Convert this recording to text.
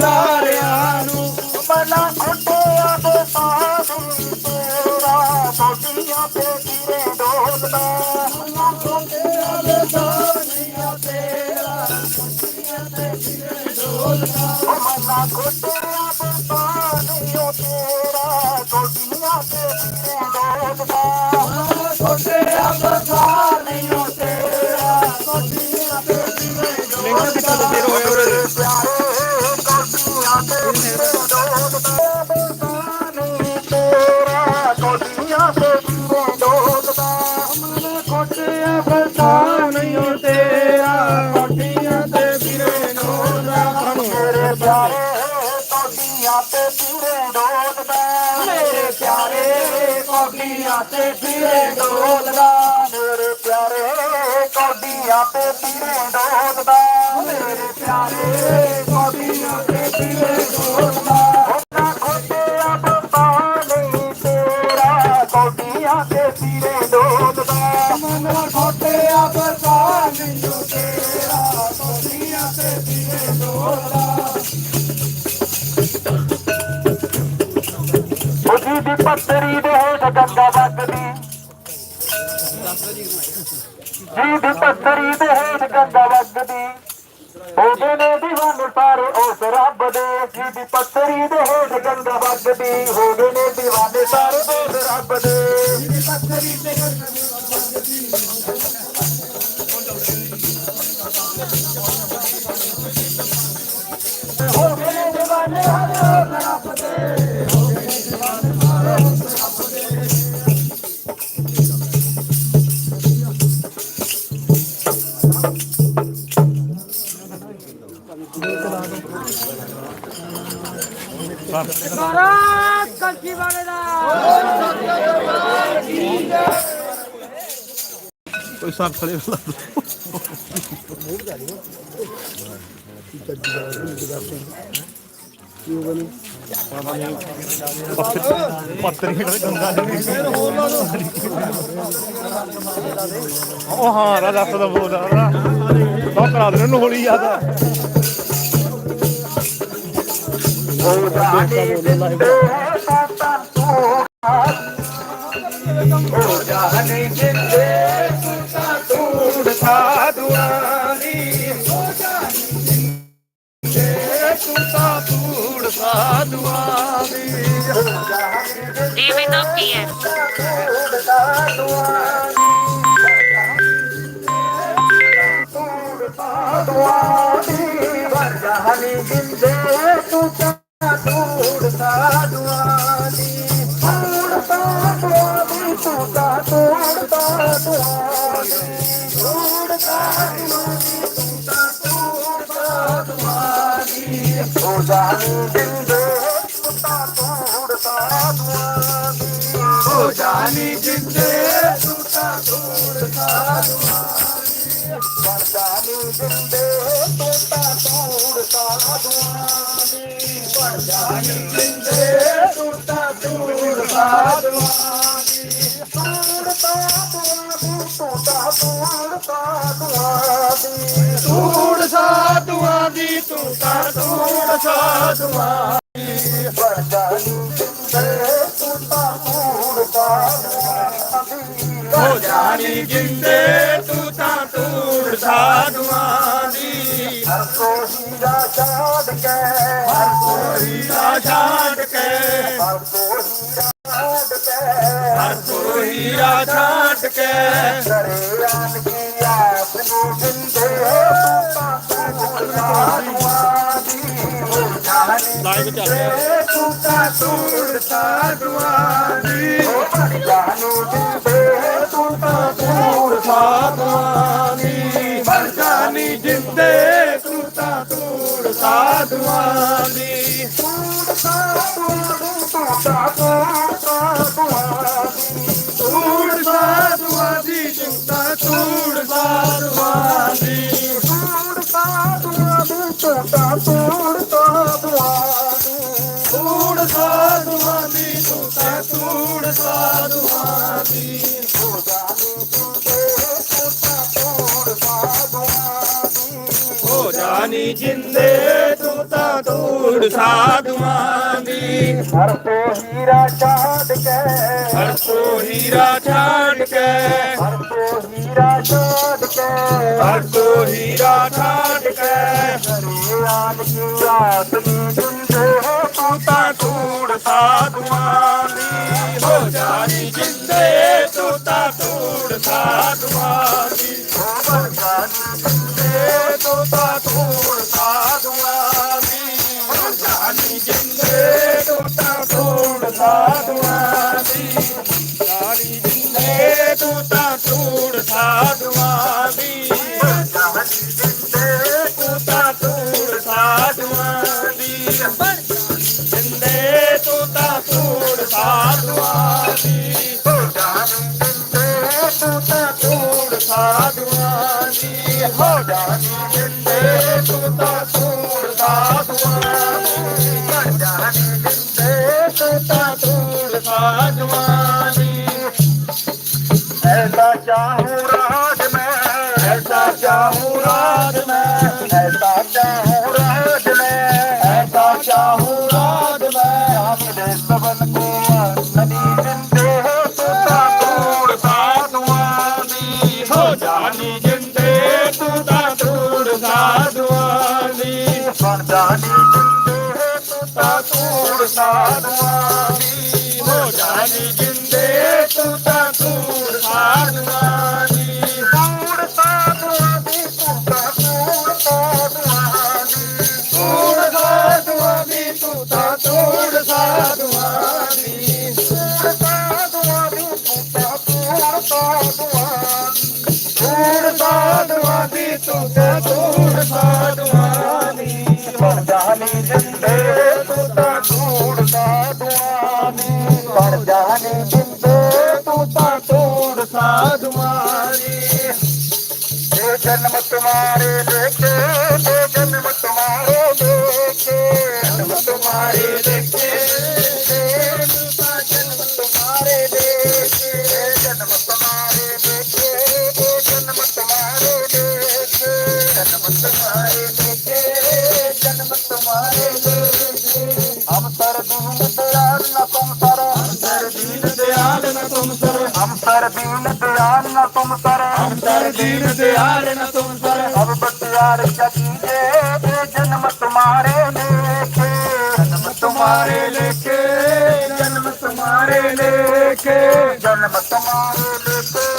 ਸਾਰਿਆਂ ਨੂੰ। ਮਨਾ ਅੰਤਿਆਂ ਦੇ ਸਾਧੂ ਤੇਰਾ ਸੋਚੀਆਂ ਤੇ ਕਿਰੇ ਡੋਲਦਾ। ਮਨਾ ਅੰਤਿਆਂ ਦੇ ਸਾਧੂ ਤੇਰਾ ਸੋਚੀਆਂ ਤੇ ਕਿਰੇ ਡੋਲਦਾ। ਮਨਾ ਕੋਟਿਆਂ ਦੇ ਸਾਧੂ ਤੇਰਾ ਸੋਚੀਆਂ ਤੇ ਕਿਰੇ ਡੋਲਦਾ। ਕੋਡੀਆਂ ਤੇ ਫਿਰੇ ਡੋਲਦਾ ਮੇਰੇ ਪਿਆਰੇ ਕੋਡੀਆਂ ਤੇ ਫਿਰੇ ਡੋਲਦਾ ਮੇਰੇ ਪਿਆਰੇ ਕੋਡੀਆਂ ਤੇ ਫਿਰੇ ਡੋਲਦਾ ਉਹਨਾਂ ਖੋਟਿਆ ਬੰਦਾ ਨਹੀਂ ਤੇਰਾ। ਕੋਡੀਆਂ ਤੇ ਫਿਰੇ ਡੋਲਦਾ ਮਨ ਖੋਟਿਆ ਬੰਦਾ ਨਹੀਂ ਤੇਰਾ। ਕੋਡੀਆਂ ਤੇ ਫਿਰੇ ਡੋਲਦਾ ਗੰਗਾ ਵਗਦੀ ਜੀ ਦੀ ਪੱਤਰੀ ਤੇ ਹੇਠ ਗੰਗਾ ਵਗਦੀ ਉਹਦੇ ਨੇ دیਵਾਨ ਸਾਰੇ ਉਸ ਰੱਬ ਦੇ ਜੀ ਦੀ ਪੱਤਰੀ ਦੇ ਹੋਠ ਗੰਗਾ ਵਗਦੀ ਉਹਦੇ ਨੇ دیਵਾਨੇ ਸਾਰੇ ਉਸ ਰੱਬ ਦੇ ਜੀ ਦੀ ਪੱਤਰੀ ਤੇ ਗੰਗਾ ਵਗਦੀ ਮਹਾਰਾਜ ਕਲਕੀ ਵਾਲੇ ਦਾ। ਕੋਈ ਸੱਤ ਖੜੇ ਲਾ ਪੱਤਰੀ ਕਿਹੜੇ ਗੰਗਾ ਦੇ। ਉਹ ਹਾਂ ਰਾਜਾ ਦਾ ਬੋਲ ਰਹਾ ਯਾਦ ਹੋ ਜਾਣੇ ਜਿੰਦੇ ਪਾਪਾ ਹੋ ਜਾਣੇ ਜਿੰਦੇ ਸੁਤਾ ਤੂੜ ਸਾਧੂਆਂ ਦੀ ਹੋ ਜਾਣੇ ਜਿੰਦੇ ਸੁਤਾ ਤੂੜ ਸਾਧੂਆਂ ਦੀ ਹੋ ਜਾਣੇ TN. ਤੂੜ ਸਾਧੂਆਂ ਦੀ ਤੂੜ ਸਾਧੂਆਂ ਦੀ ਵਰ ਜਾਣੇ ਜਿੰਦੇ ਸੁਤਾ ਸਾਧੂਆਂ ਦੀ ਹੋ ਜਾਣੀ ਜਿੰਦੇ ਸੁਤਾ ਤੂੜ ਦੀ ਹੋ ਜਾਣੀ ਜਿੰਦੇ ਸੁਤਾ ਤੂੜ ਸਾਧੂਆਂ ਦੀ ਵਰ ਜਾਣੀ ਜਿੰਦੇ ਸੁਤਾ ਤੂੜ ਸਾਧੂਆਂ ਦੀ ਵਰ ਜਾਣੀ ਜਿੰਦੇ ਸੁਤਾ ਤੂੜ ਸਾਧੂਆਂ ਦੀ ਤੂੜ ਸਾਧੂਆਂ ਦੀ ਵਰ ਜਾਣੀ ਜਿੰਦੇ ਸੁਤਾ ਤੂੜ ਸਾਧੂਆਂ ਦੀ ਹੋ ਜਾਣੀ ਜਿੰਦੇ ਤੂੰ ਤਾਂ ਤੂੜ ਸਾਧੂਆਂ ਦੀ ਹਰ ਕੋ ਹੀਰਾ ਛਾੜ ਕੇ। ਹਰ ਕੋ ਹੀਰਾ ਛਾੜ ਕੇ। ਹਰ ਕੋ ਹੀਰਾ ਛਾੜ ਕੇ। ਹਰ ਕੋ ਹੀਰਾ ਛਾੜ ਕੇ। ਕਰੇ ਆਨ ਲਾਈਵ ਚੱਲ ਰਿਹਾ ਤੂੰ ਤਾਂ ਤੂੜ ਸਾਧੂਆਂ ਦੀ ਹੋ ਜਾਣੀ ਜਿੰਦੇ ਤੂੰ ਤਾਂ ਤੂੜ ਸਾਧੂਆਂ ਮਰ ਜਾਣੀ ਜਿੰਦੇ ਤੂੰ ਤਾਂ ਤੂੜ ਸਾਧੂਆਂ ਦੀ ਤੂੜ ਸਾਧੂਆਂ ਹੋ ਜਾਣੀ ਤੂੰ ਤੇ ਤੂੰ ਤੂੜ ਸਾਧੂਆਂ ਦੀ ਜਿੰਦੇ ਹਰ ਤੋਂ ਹੀਰਾ ਛਾੜ ਕੇ। ਹਰ ਤੋਂ ਹੀਰਾ ਛਾੜ ਕੇ। ਹਰ ਤੋਂ ਹੀਰਾ ਛਾੜ ਕੇ। ਹਰ ਤੋਂ ਹੀਰਾ ਛਾੜ ਕੇ। ਘਰੇ ਆਣ ਕੇ ਨੂੰ ਜਿੰਦੇ ਤੂੰ ਤਾਂ ਧੂੜ ਸਾਧੂਆਂ ਜਾਨੀ ਜਿੰਦੇ ਤੋਤਾ ਤਾਂ ਧੂੜ ਸਾਧੂਆਂ ਦੀ ਹੋਵਰ ਜਾਨੀ ਜਿੰਦੇ ਤੂੰ ਤਾਂ ਧੂੜ ਸਾਧੂਆਂ ਦੀ ਹੋ ਜਾਨੀ ਜਿੰਦੇ ਤੋਤਾ ਤਾਂ ਸਾਧੂਆਂ ਦੀ ਜਾਨੀ ਜਿੰਦੇ ਤੂੰ ਤਾਂ ਸਾਧੂਆਂ ਹੋ ਜਾਨੀ ਜਿੰਦੇ ਤੂੰ ਤਾਂ ਧੂੜ ਸਾਧੂਆਂ ਦੀ ਘਰ ਜਾਨੀ ਜਿੰਦੇ ਤੂੰ ਤਾਂ ਧੂੜ ਸਾਧੂਆਂ ਦੀ ਐਸਾ ਚਾਹੂੰ ਰਾਜ ਮੈਂ ਐਸਾ ਚਾਹੂੰ ਰਾਜ ਮੈਂ ਐਸਾ ਬਣ ਜਾਨੀ ਜਿੰਦੇ ਹੋ ਤੂੰ ਤਾਂ ਧੂੜ ਸਾਧੂਆਂ ਦੀ। ਹੋ ਜਾਣੀ ਜਿੰਦੇ ਤੂੰ ਤਾਂ ਧੂੜ ਸਾਧੂਆਂ ਜਿੰਦੇ ਤੂੰ ਤਾਂ ਤੂੜ ਸਾਧੂਆਂ ਦੀ ਬਣ ਜਾਨੀ अंतर दीन दयाल न तुम पर अंतर दीन दयाल न तुम पर अब बतियार क्या कीजे जन्म तुम्हारे लेखे जन्म तुम्हारे लेखे जन्म तुम्हारे लेखे जन्म तुम्हारे लेखे